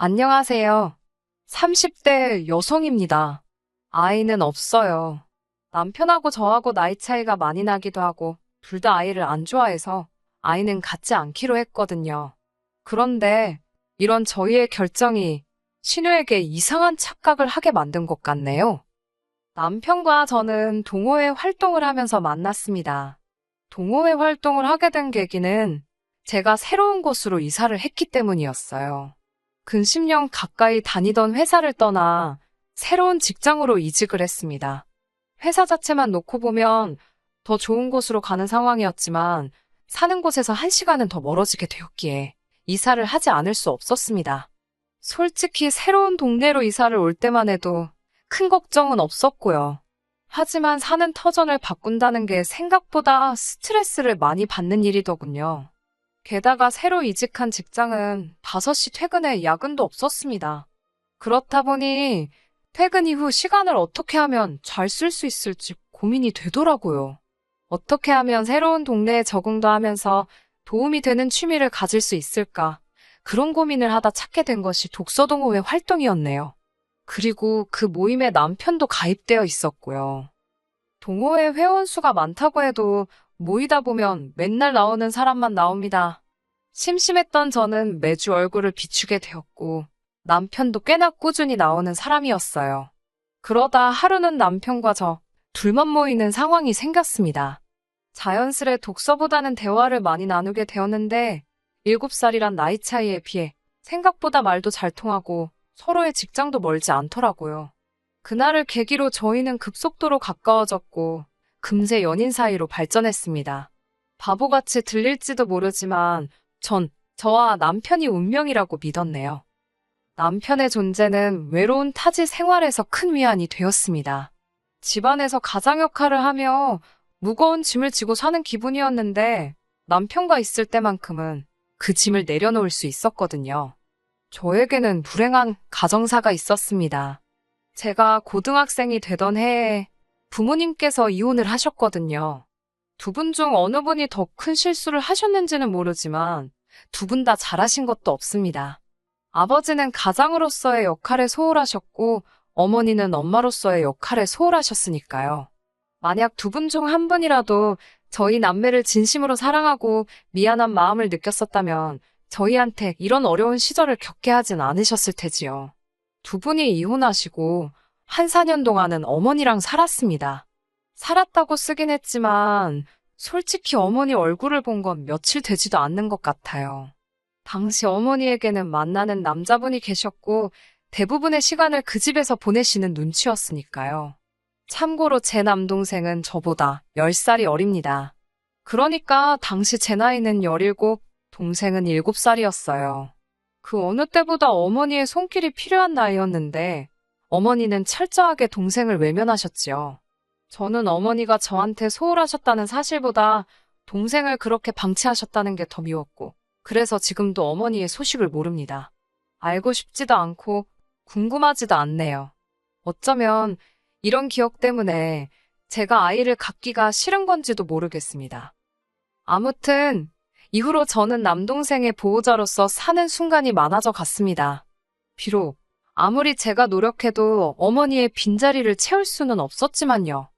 안녕하세요. 30대 여성입니다. 아이는 없어요. 남편하고 저하고 나이 차이가 많이 나기도 하고, 둘 다 아이를 안 좋아해서 아이는 갖지 않기로 했거든요. 그런데 이런 저희의 결정이 신우에게 이상한 착각을 하게 만든 것 같네요. 남편과 저는 동호회 활동을 하면서 만났습니다. 동호회 활동을 하게 된 계기는 제가 새로운 곳으로 이사를 했기 때문이었어요. 근 10년 가까이 다니던 회사를 떠나 새로운 직장으로 이직을 했습니다. 회사 자체만 놓고 보면 더 좋은 곳으로 가는 상황이었지만 사는 곳에서 한 시간은 더 멀어지게 되었기에 이사를 하지 않을 수 없었습니다. 솔직히 새로운 동네로 이사를 올 때만 해도 큰 걱정은 없었고요. 하지만 사는 터전을 바꾼다는 게 생각보다 스트레스를 많이 받는 일이더군요. 게다가 새로 이직한 직장은 5시 퇴근에 야근도 없었습니다. 그렇다 보니 퇴근 이후 시간을 어떻게 하면 잘 쓸 수 있을지 고민이 되더라고요. 어떻게 하면 새로운 동네에 적응도 하면서 도움이 되는 취미를 가질 수 있을까? 그런 고민을 하다 찾게 된 것이 독서동호회 활동이었네요. 그리고 그 모임에 남편도 가입되어 있었고요. 동호회 회원 수가 많다고 해도 모이다 보면 맨날 나오는 사람만 나옵니다. 심심했던 저는 매주 얼굴을 비추게 되었고, 남편도 꽤나 꾸준히 나오는 사람이었어요. 그러다 하루는 남편과 저 둘만 모이는 상황이 생겼습니다. 자연스레 독서보다는 대화를 많이 나누게 되었는데, 7살이란 나이 차이에 비해 생각보다 말도 잘 통하고 서로의 직장도 멀지 않더라고요. 그날을 계기로 저희는 급속도로 가까워졌고, 금세 연인 사이로 발전했습니다. 바보같이 들릴지도 모르지만 전 저와 남편이 운명이라고 믿었네요. 남편의 존재는 외로운 타지 생활에서 큰 위안이 되었습니다. 집안에서 가장 역할을 하며 무거운 짐을 지고 사는 기분이었는데 남편과 있을 때만큼은 그 짐을 내려놓을 수 있었거든요. 저에게는 불행한 가정사가 있었습니다. 제가 고등학생이 되던 해에 부모님께서 이혼을 하셨거든요. 두 분 중 어느 분이 더 큰 실수를 하셨는지는 모르지만 두 분 다 잘하신 것도 없습니다. 아버지는 가장으로서의 역할에 소홀하셨고 어머니는 엄마로서의 역할에 소홀하셨으니까요. 만약 두 분 중 한 분이라도 저희 남매를 진심으로 사랑하고 미안한 마음을 느꼈었다면 저희한테 이런 어려운 시절을 겪게 하진 않으셨을 테지요. 두 분이 이혼하시고 한 4년 동안은 어머니랑 살았습니다. 살았다고 쓰긴 했지만 솔직히 어머니 얼굴을 본 건 며칠 되지도 않는 것 같아요. 당시 어머니에게는 만나는 남자분이 계셨고 대부분의 시간을 그 집에서 보내시는 눈치였으니까요. 참고로 제 남동생은 저보다 10살이 어립니다. 그러니까 당시 제 나이는 17, 동생은 7살이었어요. 그 어느 때보다 어머니의 손길이 필요한 나이였는데 어머니는 철저하게 동생을 외면하셨지요. 저는 어머니가 저한테 소홀하셨다는 사실보다 동생을 그렇게 방치하셨다는 게 더 미웠고, 그래서 지금도 어머니의 소식을 모릅니다. 알고 싶지도 않고 궁금하지도 않네요. 어쩌면 이런 기억 때문에 제가 아이를 갖기가 싫은 건지도 모르겠습니다. 아무튼 이후로 저는 남동생의 보호자로서 사는 순간이 많아져 갔습니다. 비록 아무리 제가 노력해도 어머니의 빈자리를 채울 수는 없었지만요.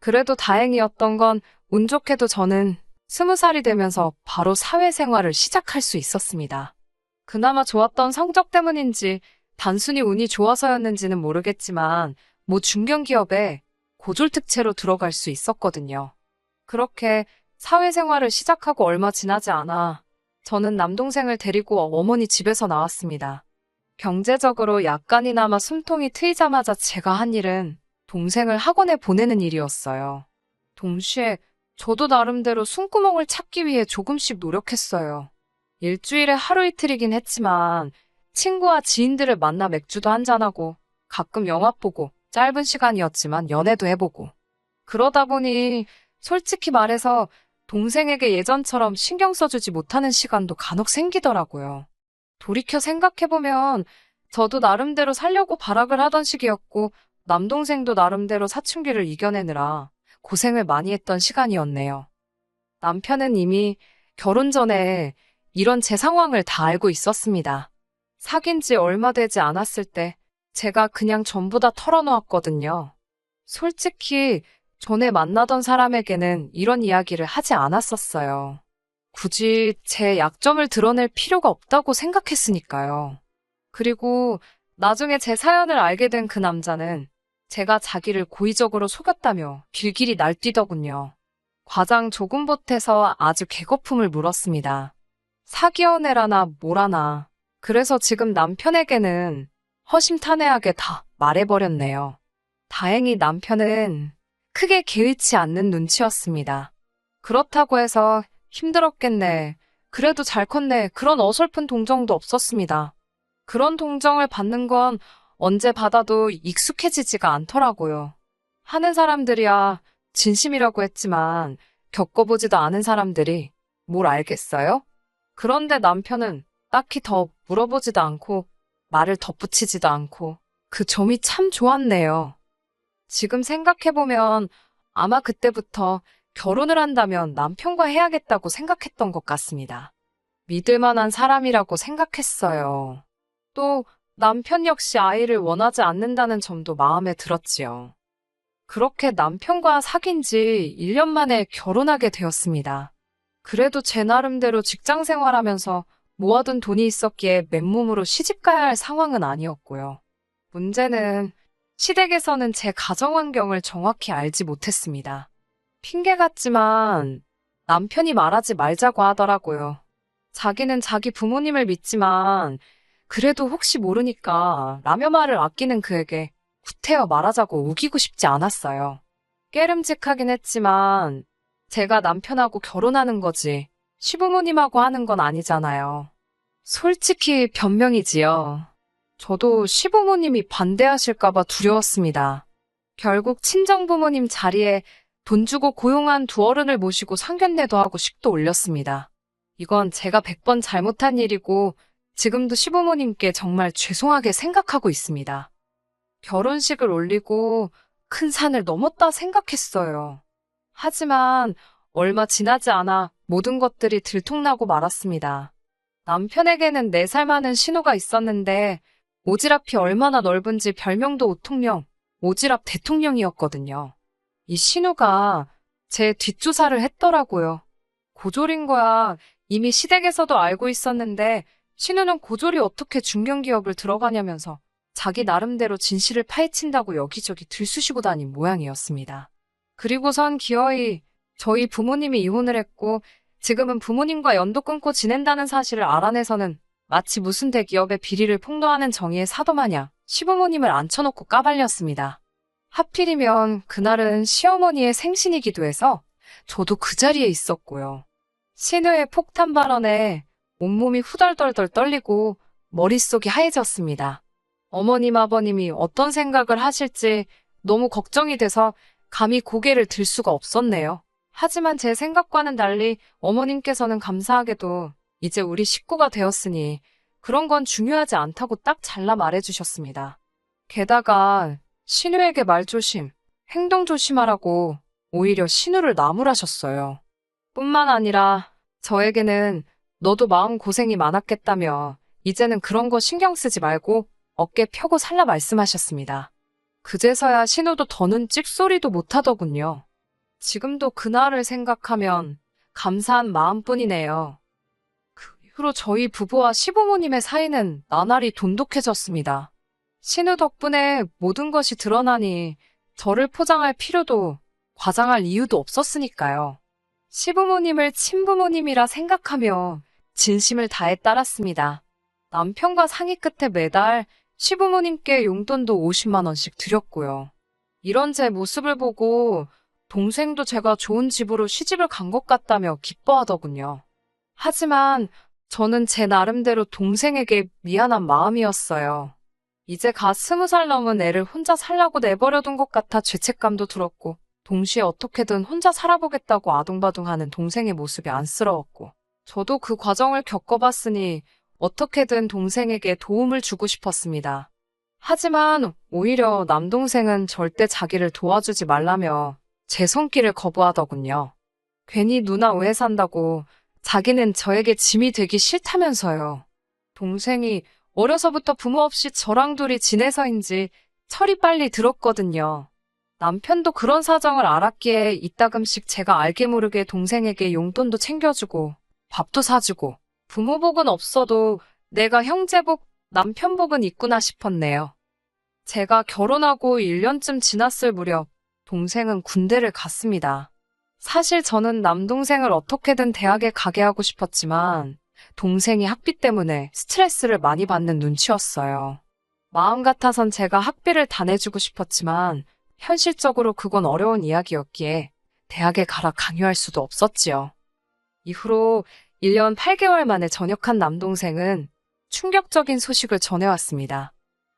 그래도 다행이었던 건 운 좋게도 저는 스무 살이 되면서 바로 사회생활을 시작할 수 있었습니다. 그나마 좋았던 성적 때문인지 단순히 운이 좋아서였는지는 모르겠지만 모 중견기업에 고졸특채로 들어갈 수 있었거든요. 그렇게 사회생활을 시작하고 얼마 지나지 않아 저는 남동생을 데리고 어머니 집에서 나왔습니다. 경제적으로 약간이나마 숨통이 트이자마자 제가 한 일은 동생을 학원에 보내는 일이었어요. 동시에 저도 나름대로 숨구멍을 찾기 위해 조금씩 노력했어요. 일주일에 하루 이틀이긴 했지만 친구와 지인들을 만나 맥주도 한잔하고 가끔 영화 보고 짧은 시간이었지만 연애도 해보고 그러다 보니 솔직히 말해서 동생에게 예전처럼 신경 써주지 못하는 시간도 간혹 생기더라고요. 돌이켜 생각해보면 저도 나름대로 살려고 발악을 하던 시기였고 남동생도 나름대로 사춘기를 이겨내느라 고생을 많이 했던 시간이었네요. 남편은 이미 결혼 전에 이런 제 상황을 다 알고 있었습니다. 사귄 지 얼마 되지 않았을 때 제가 그냥 전부 다 털어놓았거든요. 솔직히 전에 만나던 사람에게는 이런 이야기를 하지 않았었어요. 굳이 제 약점을 드러낼 필요가 없다고 생각했으니까요. 그리고 나중에 제 사연을 알게 된 그 남자는 제가 자기를 고의적으로 속였다며 길길이 날뛰더군요. 과장 조금 보태서 아주 개거품을 물었습니다. 사기연애라나 뭐라나. 그래서 지금 남편에게는 허심탄회하게 다 말해버렸네요. 다행히 남편은 크게 개의치 않는 눈치였습니다. 그렇다고 해서 힘들었겠네. 그래도 잘 컸네. 그런 어설픈 동정도 없었습니다. 그런 동정을 받는 건 언제 받아도 익숙해지지가 않더라고요. 하는 사람들이야 진심이라고 했지만 겪어보지도 않은 사람들이 뭘 알겠어요? 그런데 남편은 딱히 더 물어보지도 않고 말을 덧붙이지도 않고 그 점이 참 좋았네요. 지금 생각해보면 아마 그때부터 결혼을 한다면 남편과 해야겠다고 생각했던 것 같습니다. 믿을 만한 사람이라고 생각했어요. 또 남편 역시 아이를 원하지 않는다는 점도 마음에 들었지요. 그렇게 남편과 사귄 지 1년 만에 결혼하게 되었습니다. 그래도 제 나름대로 직장 생활하면서 모아둔 돈이 있었기에 맨몸으로 시집가야 할 상황은 아니었고요. 문제는 시댁에서는 제 가정 환경을 정확히 알지 못했습니다. 핑계 같지만 남편이 말하지 말자고 하더라고요. 자기는 자기 부모님을 믿지만 그래도 혹시 모르니까 라며 말을 아끼는 그에게 구태여 말하자고 우기고 싶지 않았어요. 깨름직하긴 했지만 제가 남편하고 결혼하는 거지 시부모님하고 하는 건 아니잖아요. 솔직히 변명이지요. 저도 시부모님이 반대하실까봐 두려웠습니다. 결국 친정부모님 자리에 돈 주고 고용한 두 어른을 모시고 상견례도 하고 식도 올렸습니다. 이건 제가 100번 잘못한 일이고 지금도 시부모님께 정말 죄송하게 생각하고 있습니다. 결혼식을 올리고 큰 산을 넘었다 생각했어요. 하지만 얼마 지나지 않아 모든 것들이 들통나고 말았습니다. 남편에게는 4살 많은 신우가 있었는데 오지랖이 얼마나 넓은지 별명도 오통령, 오지랖 대통령이었거든요. 이 신우가 제 뒷조사를 했더라고요. 고졸인 거야 이미 시댁에서도 알고 있었는데 신우는 고졸이 어떻게 중견기업을 들어가냐면서 자기 나름대로 진실을 파헤친다고 여기저기 들쑤시고 다닌 모양이었습니다. 그리고선 기어이 저희 부모님이 이혼을 했고 지금은 부모님과 연도 끊고 지낸다는 사실을 알아내서는 마치 무슨 대기업의 비리를 폭로하는 정의의 사도 마냥 시부모님을 앉혀놓고 까발렸습니다. 하필이면 그날은 시어머니의 생신이기도 해서 저도 그 자리에 있었고요. 신우의 폭탄 발언에 온몸이 후덜덜덜 떨리고 머릿속이 하얘졌습니다. 어머님, 아버님이 어떤 생각을 하실지 너무 걱정이 돼서 감히 고개를 들 수가 없었네요. 하지만 제 생각과는 달리 어머님께서는 감사하게도 이제 우리 식구가 되었으니 그런 건 중요하지 않다고 딱 잘라 말해주셨습니다. 게다가 신우에게 말조심, 행동 조심하라고 오히려 신우를 나무라셨어요. 뿐만 아니라 저에게는 너도 마음 고생이 많았겠다며 이제는 그런 거 신경 쓰지 말고 어깨 펴고 살라 말씀하셨습니다. 그제서야 신우도 더는 찍소리도 못하더군요. 지금도 그날을 생각하면 감사한 마음뿐이네요. 그 이후로 저희 부부와 시부모님의 사이는 나날이 돈독해졌습니다. 신우 덕분에 모든 것이 드러나니 저를 포장할 필요도 과장할 이유도 없었으니까요. 시부모님을 친부모님이라 생각하며 진심을 다해 따랐습니다. 남편과 상의 끝에 매달 시부모님께 용돈도 50만 원씩 드렸고요. 이런 제 모습을 보고 동생도 제가 좋은 집으로 시집을 간 것 같다며 기뻐하더군요. 하지만 저는 제 나름대로 동생에게 미안한 마음이었어요. 이제 갓 스무 살 넘은 애를 혼자 살라고 내버려둔 것 같아 죄책감도 들었고, 동시에 어떻게든 혼자 살아보겠다고 아둥바둥하는 동생의 모습이 안쓰러웠고, 저도 그 과정을 겪어봤으니 어떻게든 동생에게 도움을 주고 싶었습니다. 하지만 오히려 남동생은 절대 자기를 도와주지 말라며 제 손길을 거부하더군요. 괜히 누나 오해 산다고 자기는 저에게 짐이 되기 싫다면서요. 동생이 어려서부터 부모 없이 저랑 둘이 지내서인지 철이 빨리 들었거든요. 남편도 그런 사정을 알았기에 이따금씩 제가 알게 모르게 동생에게 용돈도 챙겨주고 밥도 사주고 부모 복은 없어도 내가 형제 복, 남편 복은 있구나 싶었네요. 제가 결혼하고 1년쯤 지났을 무렵 동생은 군대를 갔습니다. 사실 저는 남동생을 어떻게든 대학에 가게 하고 싶었지만 동생이 학비 때문에 스트레스를 많이 받는 눈치였어요. 마음 같아선 제가 학비를 다 내주고 싶었지만 현실적으로 그건 어려운 이야기였기에 대학에 가라 강요할 수도 없었지요. 이후로 1년 8개월 만에 전역한 남동생은 충격적인 소식을 전해왔습니다.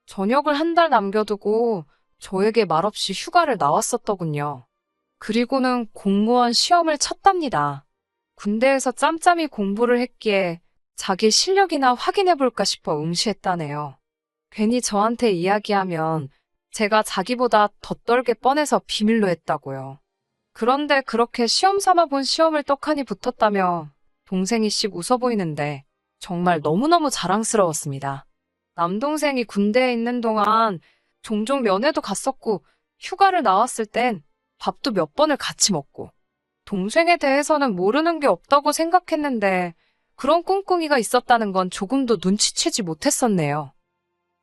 전역을 한 달 남겨두고 저에게 말없이 휴가를 나왔었더군요. 그리고는 공무원 시험을 쳤답니다. 군대에서 짬짬이 공부를 했기에 자기 실력이나 확인해볼까 싶어 응시했다네요. 괜히 저한테 이야기하면 제가 자기보다 더 떨게 뻔해서 비밀로 했다고요. 그런데 그렇게 시험 삼아 본 시험을 떡하니 붙었다며 동생이 씩 웃어 보이는데 정말 너무너무 자랑스러웠습니다. 남동생이 군대에 있는 동안 종종 면회도 갔었고 휴가를 나왔을 땐 밥도 몇 번을 같이 먹고 동생에 대해서는 모르는 게 없다고 생각했는데 그런 꿍꿍이가 있었다는 건 조금도 눈치채지 못했었네요.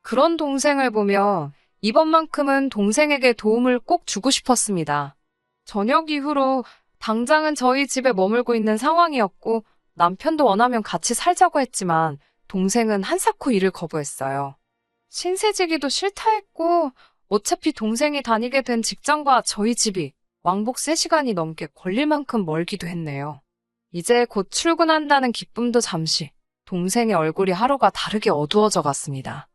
그런 동생을 보며 이번만큼은 동생에게 도움을 꼭 주고 싶었습니다. 저녁 이후로 당장은 저희 집에 머물고 있는 상황이었고 남편도 원하면 같이 살자고 했지만 동생은 한사코 일을 거부했어요. 신세지기도 싫다 했고 어차피 동생이 다니게 된 직장과 저희 집이 왕복 3시간이 넘게 걸릴 만큼 멀기도 했네요. 이제 곧 출근한다는 기쁨도 잠시 동생의 얼굴이 하루가 다르게 어두워져 갔습니다.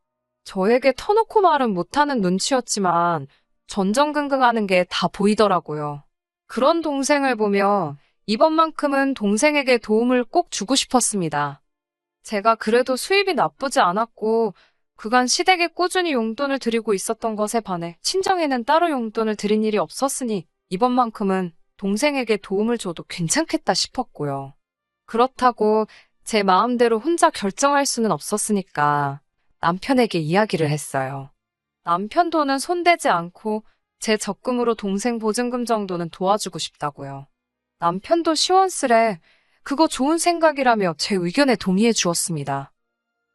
저에게 터놓고 말은 못하는 눈치였지만 전전긍긍하는 게 다 보이더라고요. 그런 동생을 보며 이번만큼은 동생에게 도움을 꼭 주고 싶었습니다. 제가 그래도 수입이 나쁘지 않았고 그간 시댁에 꾸준히 용돈을 드리고 있었던 것에 반해 친정에는 따로 용돈을 드린 일이 없었으니 이번만큼은 동생에게 도움을 줘도 괜찮겠다 싶었고요. 그렇다고 제 마음대로 혼자 결정할 수는 없었으니까 남편에게 이야기를 했어요. 남편 돈은 손대지 않고 제 적금으로 동생 보증금 정도는 도와주고 싶다고요. 남편도 시원스레 그거 좋은 생각이라며 제 의견에 동의해 주었습니다.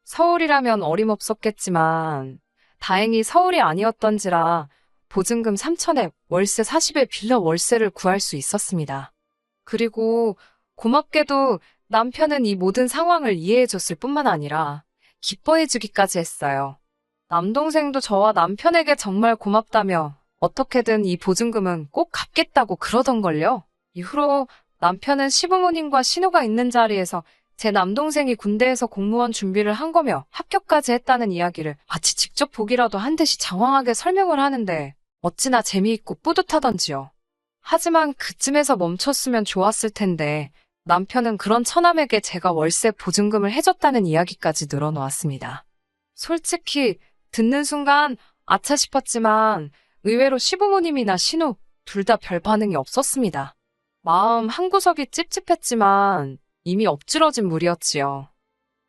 서울이라면 어림없었겠지만 다행히 서울이 아니었던지라 보증금 3천에 월세 40에 빌려 월세를 구할 수 있었습니다. 그리고 고맙게도 남편은 이 모든 상황을 이해해 줬을 뿐만 아니라 기뻐해 주기까지 했어요. 남동생도 저와 남편에게 정말 고맙다며 어떻게든 이 보증금은 꼭 갚겠다고 그러던걸요. 이후로 남편은 시부모님과 신우가 있는 자리에서 제 남동생이 군대에서 공무원 준비를 한 거며 합격까지 했다는 이야기를 마치 직접 보기라도 한 듯이 장황하게 설명을 하는데 어찌나 재미있고 뿌듯하던지요. 하지만 그쯤에서 멈췄으면 좋았을 텐데 남편은 그런 처남에게 제가 월세 보증금을 해줬다는 이야기까지 늘어놓았습니다. 솔직히 듣는 순간 아차 싶었지만 의외로 시부모님이나 신우 둘 다 별 반응이 없었습니다. 마음 한구석이 찝찝했지만 이미 엎질러진 물이었지요.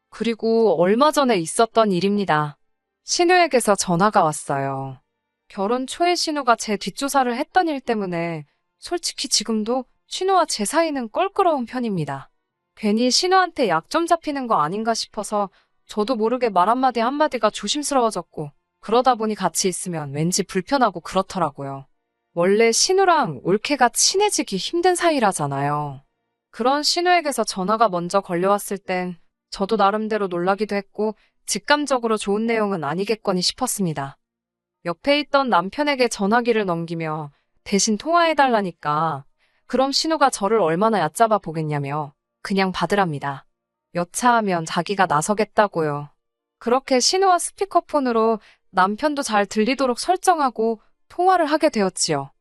그리고 얼마 전에 있었던 일입니다. 신우에게서 전화가 왔어요. 결혼 초에 신우가 제 뒷조사를 했던 일 때문에 솔직히 지금도 신우와 제 사이는 껄끄러운 편입니다. 괜히 신우한테 약점 잡히는 거 아닌가 싶어서 저도 모르게 말 한마디 한마디가 조심스러워졌고 그러다 보니 같이 있으면 왠지 불편하고 그렇더라고요. 원래 신우랑 올케가 친해지기 힘든 사이라잖아요. 그런 신우에게서 전화가 먼저 걸려왔을 땐 저도 나름대로 놀라기도 했고 직감적으로 좋은 내용은 아니겠거니 싶었습니다. 옆에 있던 남편에게 전화기를 넘기며 대신 통화해달라니까 그럼 신우가 저를 얼마나 얕잡아 보겠냐며 그냥 받으랍니다. 여차하면 자기가 나서겠다고요. 그렇게 신우와 스피커폰으로 남편도 잘 들리도록 설정하고 통화를 하게 되었지요.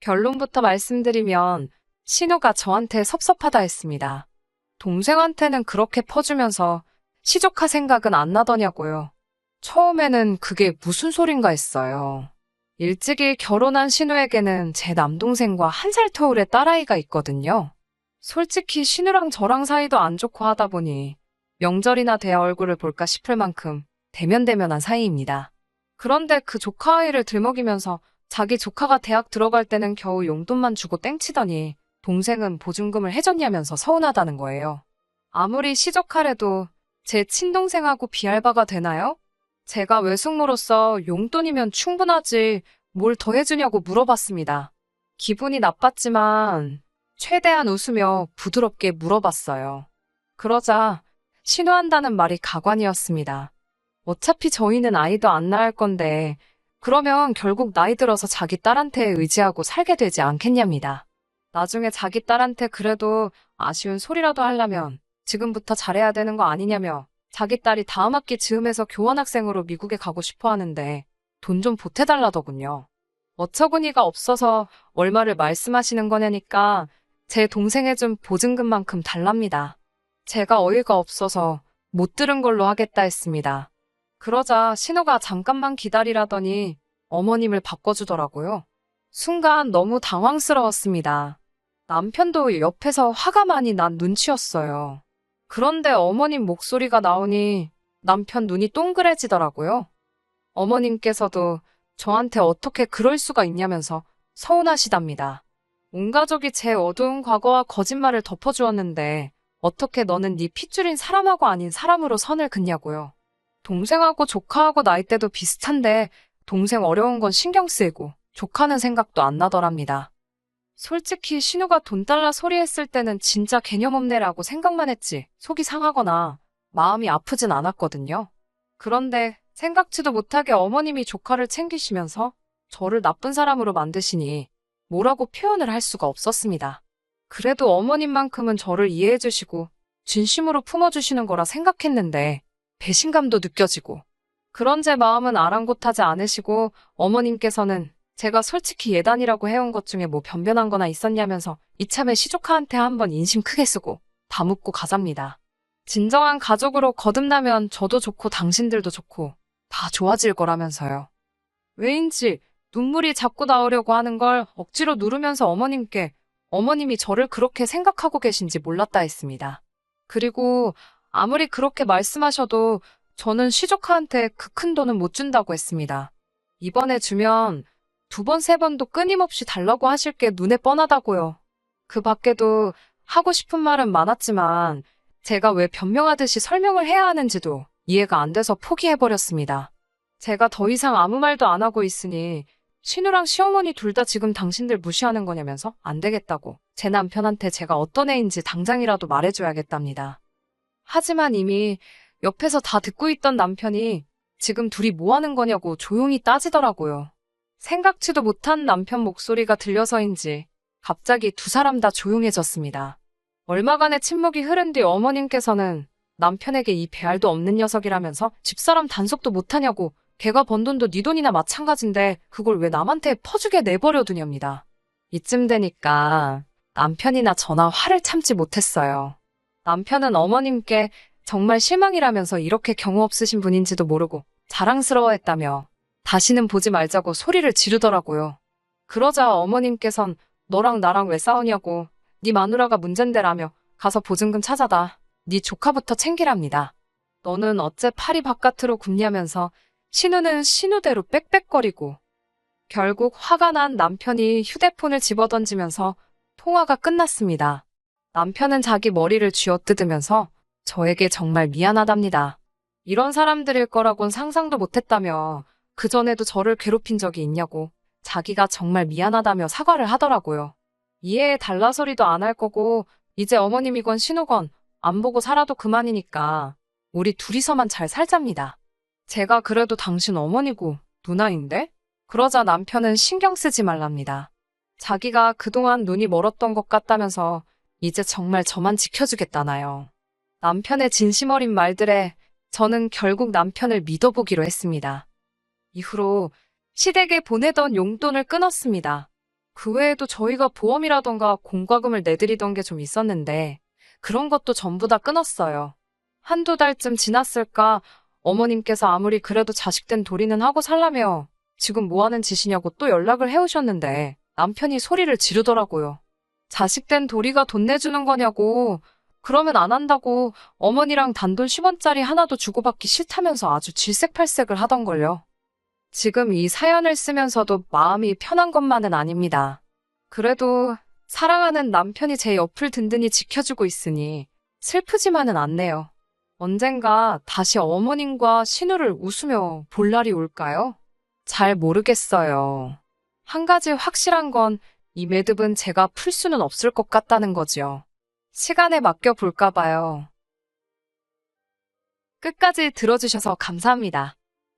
결론부터 말씀드리면 신우가 저한테 섭섭하다 했습니다. 동생한테는 그렇게 퍼주면서 시조카 생각은 안 나더냐고요. 처음에는 그게 무슨 소린가 했어요. 일찍이 결혼한 신우에게는 제 남동생과 한 살 터울의 딸아이가 있거든요. 솔직히 신우랑 저랑 사이도 안 좋고 하다 보니 명절이나 돼야 얼굴을 볼까 싶을 만큼 대면대면한 사이입니다. 그런데 그 조카 아이를 들먹이면서 자기 조카가 대학 들어갈 때는 겨우 용돈만 주고 땡치더니 동생은 보증금을 해줬냐면서 서운하다는 거예요. 아무리 시적하래도 제 친동생하고 비할바가 되나요? 제가 외숙모로서 용돈이면 충분하지 뭘 더 해주냐고 물어봤습니다. 기분이 나빴지만 최대한 웃으며 부드럽게 물어봤어요. 그러자 신호한다는 말이 가관이었습니다. 어차피 저희는 아이도 안 낳을 건데 그러면 결국 나이 들어서 자기 딸한테 의지하고 살게 되지 않겠냐입니다. 나중에 자기 딸한테 그래도 아쉬운 소리라도 하려면 지금부터 잘해야 되는 거 아니냐며 자기 딸이 다음 학기 즈음에서 교환학생으로 미국에 가고 싶어 하는데 돈 좀 보태달라더군요. 어처구니가 없어서 얼마를 말씀하시는 거냐니까 제 동생의 준 보증금만큼 달랍니다. 제가 어이가 없어서 못 들은 걸로 하겠다 했습니다. 그러자 신우가 잠깐만 기다리라더니 어머님을 바꿔주더라고요. 순간 너무 당황스러웠습니다. 남편도 옆에서 화가 많이 난 눈치였어요. 그런데 어머님 목소리가 나오니 남편 눈이 동그래지더라고요. 어머님께서도 저한테 어떻게 그럴 수가 있냐면서 서운하시답니다. 온 가족이 제 어두운 과거와 거짓말을 덮어주었는데 어떻게 너는 네 핏줄인 사람하고 아닌 사람으로 선을 긋냐고요. 동생하고 조카하고 나이대도 비슷한데 동생 어려운 건 신경 쓰이고 조카는 생각도 안 나더랍니다. 솔직히 신우가 돈 달라 소리했을 때는 진짜 개념 없네라고 생각만 했지 속이 상하거나 마음이 아프진 않았거든요. 그런데 생각지도 못하게 어머님이 조카를 챙기시면서 저를 나쁜 사람으로 만드시니 뭐라고 표현을 할 수가 없었습니다. 그래도 어머님만큼은 저를 이해해 주시고 진심으로 품어주시는 거라 생각했는데 배신감도 느껴지고 그런 제 마음은 아랑곳하지 않으시고 어머님께서는 제가 솔직히 예단이라고 해온 것 중에 뭐 변변한 거나 있었냐면서 이참에 시조카한테 한번 인심 크게 쓰고 다 묻고 가zap니다. 진정한 가족으로 거듭나면 저도 좋고 당신들도 좋고 다 좋아질 거라면서요. 왜인지 눈물이 자꾸 나오려고 하는 걸 억지로 누르면서 어머님께 어머님이 저를 그렇게 생각하고 계신지 몰랐다 했습니다. 그리고 아무리 그렇게 말씀하셔도 저는 시조카한테 그 큰 돈은 못 준다고 했습니다. 이번에 주면 두 번, 세 번도 끊임없이 달라고 하실 게 눈에 뻔하다고요. 그 밖에도 하고 싶은 말은 많았지만 제가 왜 변명하듯이 설명을 해야 하는지도 이해가 안 돼서 포기해버렸습니다. 제가 더 이상 아무 말도 안 하고 있으니 신우랑 시어머니 둘 다 지금 당신들 무시하는 거냐면서 안 되겠다고 제 남편한테 제가 어떤 애인지 당장이라도 말해줘야겠답니다. 하지만 이미 옆에서 다 듣고 있던 남편이 지금 둘이 뭐 하는 거냐고 조용히 따지더라고요. 생각지도 못한 남편 목소리가 들려서인지 갑자기 두 사람 다 조용해졌습니다. 얼마간의 침묵이 흐른 뒤 어머님께서는 남편에게 이 배알도 없는 녀석이라면서 집사람 단속도 못하냐고 걔가 번 돈도 네 돈이나 마찬가지인데 그걸 왜 남한테 퍼주게 내버려 두냐입니다. 이쯤 되니까 남편이나 저나 화를 참지 못했어요. 남편은 어머님께 정말 실망이라면서 이렇게 경우 없으신 분인지도 모르고 자랑스러워했다며 다시는 보지 말자고 소리를 지르더라고요. 그러자 어머님께선 너랑 나랑 왜 싸우냐고 네 마누라가 문젠데라며 가서 보증금 찾아다 네 조카부터 챙기랍니다. 너는 어째 팔이 바깥으로 굽냐면서 신우는 신우대로 빽빽거리고 결국 화가 난 남편이 휴대폰을 집어던지면서 통화가 끝났습니다. 남편은 자기 머리를 쥐어뜯으면서 저에게 정말 미안하답니다. 이런 사람들일 거라곤 상상도 못했다며 그전에도 저를 괴롭힌 적이 있냐고 자기가 정말 미안하다며 사과를 하더라고요. 이해에 달라 소리도 안 할 거고 이제 어머님이건 신우건 안 보고 살아도 그만이니까 우리 둘이서만 잘 살잡니다. 제가 그래도 당신 어머니고 누나인데? 그러자 남편은 신경 쓰지 말랍니다. 자기가 그동안 눈이 멀었던 것 같다면서 이제 정말 저만 지켜주겠다나요. 남편의 진심 어린 말들에 저는 결국 남편을 믿어보기로 했습니다. 이후로 시댁에 보내던 용돈을 끊었습니다. 그 외에도 저희가 보험이라던가 공과금을 내드리던 게 좀 있었는데 그런 것도 전부 다 끊었어요. 한두 달쯤 지났을까 어머님께서 아무리 그래도 자식된 도리는 하고 살라며 지금 뭐 하는 짓이냐고 또 연락을 해오셨는데 남편이 소리를 지르더라고요. 자식된 도리가 돈 내주는 거냐고 그러면 안 한다고 어머니랑 단돈 10원짜리 하나도 주고받기 싫다면서 아주 질색팔색을 하던걸요. 지금 이 사연을 쓰면서도 마음이 편한 것만은 아닙니다. 그래도 사랑하는 남편이 제 옆을 든든히 지켜주고 있으니 슬프지만은 않네요. 언젠가 다시 어머님과 신우를 웃으며 볼 날이 올까요? 잘 모르겠어요. 한 가지 확실한 건 이 매듭은 제가 풀 수는 없을 것 같다는 거지요. 시간에 맡겨 볼까 봐요. 끝까지 들어주셔서 감사합니다.